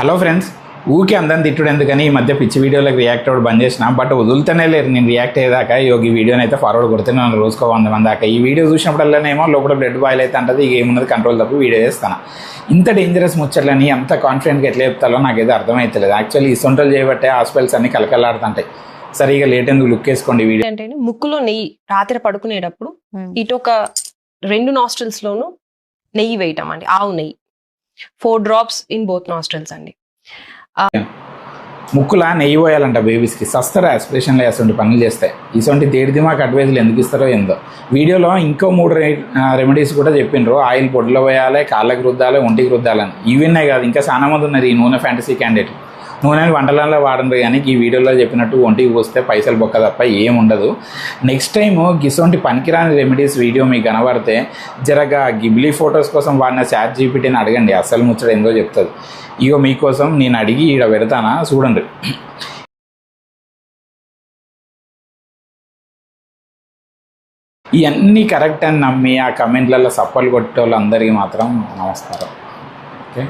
Hello friends ఊకే అందరిని తిట్టుడు ఎందుకని? ఈ మధ్య పిచ్చి వీడియోలకు రియాక్ట్ అవ్వడం బంద్ చేసిన. బట్ వదులుతూనే లేరు. నేను రియాక్ట్ అయ్యేదాకా ఈ వీడియోని అయితే ఫార్వర్డ్ కొడుతూనే ఉన్నాను రోజుకో వంద మంది దాకా. ఈ వీడియో చూసినప్పుడల్లానేమో లోపల బ్లడ్ బాయిల్ అయితే అంటది. ఇక ఏమున్నది కంట్రోల్ తప్ప వీడియో చేస్తాను? ఇంత డేంజరస్ ముచ్చట్లని అంత కాన్ఫిడెంట్గా ఎట్లా చెప్తాలో నాకైతే అర్థమవుతలేదు యాక్చువల్లీ ఈ సొంటలు చేయబట్టే హాస్పిటల్స్ అన్ని కలకలాడుతుంటాయి. సరే ఇక లేట్ ఎందుకు లుక్ వేసుకోండి వీడియో? అంటే ముక్కులో నెయ్యి రాత్రి పడుకునేటప్పుడు ఇటు ఒక రెండు నాస్ట్రిల్స్ లోను నెయ్యి వేయటం అండి. ఆవు నెయ్యి. four drops in both nostrils అండి ముక్కులా నెయ్యి పోయాలంట బేబీస్కి. సస్తర ఆస్పిరేషన్లు వేస్తుంటే పనులు చేస్తాయి ఇటువంటి దేడి మాకు అడ్వైజులు ఎందుకు ఇస్తారో ఏందో. వీడియోలో ఇంకో మూడు రెమెడీస్ కూడా చెప్పిండ్రు. ఆయిల్ పొడిలో పోయాలి కాళ్ళకి రుద్దాలి ఒంటికి రుద్దాలని. ఇవన్నీ కాదు ఇంకా చాలా మంది ఉన్నారు ఈ నూనె ఫ్యాంటసీ క్యాండిడేట్ నూనెని వంటలలో వాడండి కానీ ఈ వీడియోలో చెప్పినట్టు ఒంటికి పోస్తే పైసలు బొక్క తప్ప ఏం ఉండదు నెక్స్ట్ టైం గిసొంటి పనికిరాని రెమెడీస్ వీడియో మీకు కనబడితే జరగా గిబ్లీ ఫొటోస్ కోసం వాడిన చాట్ జీపీటీని అడగండి. అసలు ముచ్చడం ఏందో చెప్తుంది. ఇగో మీకోసం నేను అడిగి ఈడ పెడతానా? చూడండి ఇవన్నీ కరెక్ట్ అని నమ్మి ఆ కమెంట్లలో సప్పలు కొట్టే వాళ్ళందరికీ మాత్రం నమస్కారం. ఓకే?